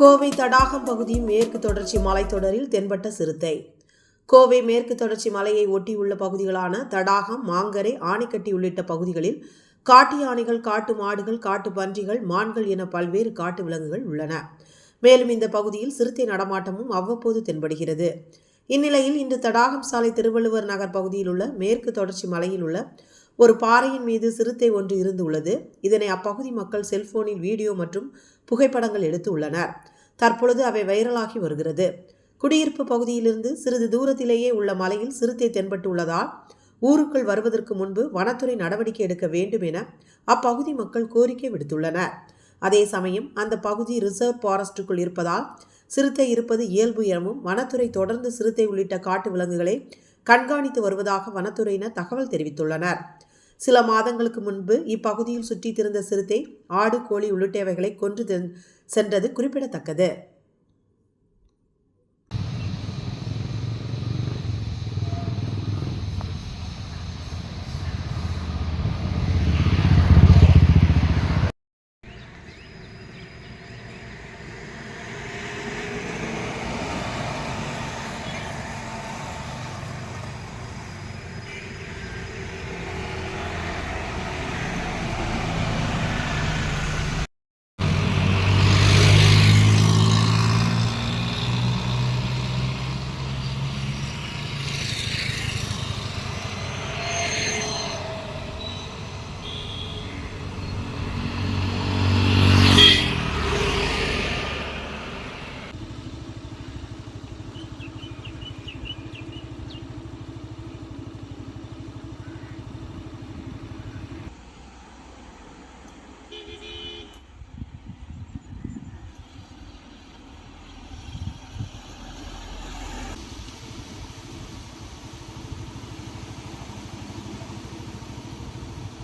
கோவை தடாகம் பகுதி மேற்கு தொடர்ச்சி மலைத்தொடரில் தென்பட்ட சிறுத்தை. கோவை மேற்கு தொடர்ச்சி மலையை ஒட்டியுள்ள பகுதிகளான தடாகம் மாங்கரை ஆணைக்கட்டி உள்ளிட்ட பகுதிகளில் காட்டு யானைகள் காட்டு மாடுகள் காட்டு பன்றிகள் மான்கள் என பல்வேறு காட்டு விலங்குகள் உள்ளன. மேலும் இந்த பகுதியில் சிறுத்தை நடமாட்டமும் அவ்வப்போது தென்படுகிறது. இந்நிலையில் இன்று தடாகம் சாலை திருவள்ளுவர் நகர் பகுதியில் உள்ள மேற்கு தொடர்ச்சி மலையில் உள்ள ஒரு பாறையின் மீது சிறுத்தை ஒன்று இருந்து உள்ளது இதனை அப்பகுதி மக்கள் செல்போனில் வீடியோ மற்றும் புகைப்படங்கள் எடுத்து உள்ளனர். தற்பொழுது அவை வைரலாகி வருகிறது. குடியிருப்பு பகுதியிலிருந்து சிறிது தூரத்திலேயே உள்ள மலையில் சிறுத்தை தென்பட்டு உள்ளதால் ஊருக்குள் வருவதற்கு முன்பு வனத்துறை நடவடிக்கை எடுக்க வேண்டும் என அப்பகுதி மக்கள் கோரிக்கை விடுத்துள்ளனர். அதே சமயம் அந்த பகுதி ரிசர்வ் ஃபாரஸ்டுக்குள் இருப்பதால் சிறுத்தை இருப்பது இயல்பு எனவும் வனத்துறை தொடர்ந்து சிறுத்தை உள்ளிட்ட காட்டு விலங்குகளை கண்காணித்து வருவதாக வனத்துறையினர் தகவல் தெரிவித்துள்ளனர். சில மாதங்களுக்கு முன்பு இப்பகுதியில் சுற்றித் திரிந்த சிறுத்தை ஆடு கோழி உள்ளிட்டவைகளை கொன்று சென்றது குறிப்பிடத்தக்கது.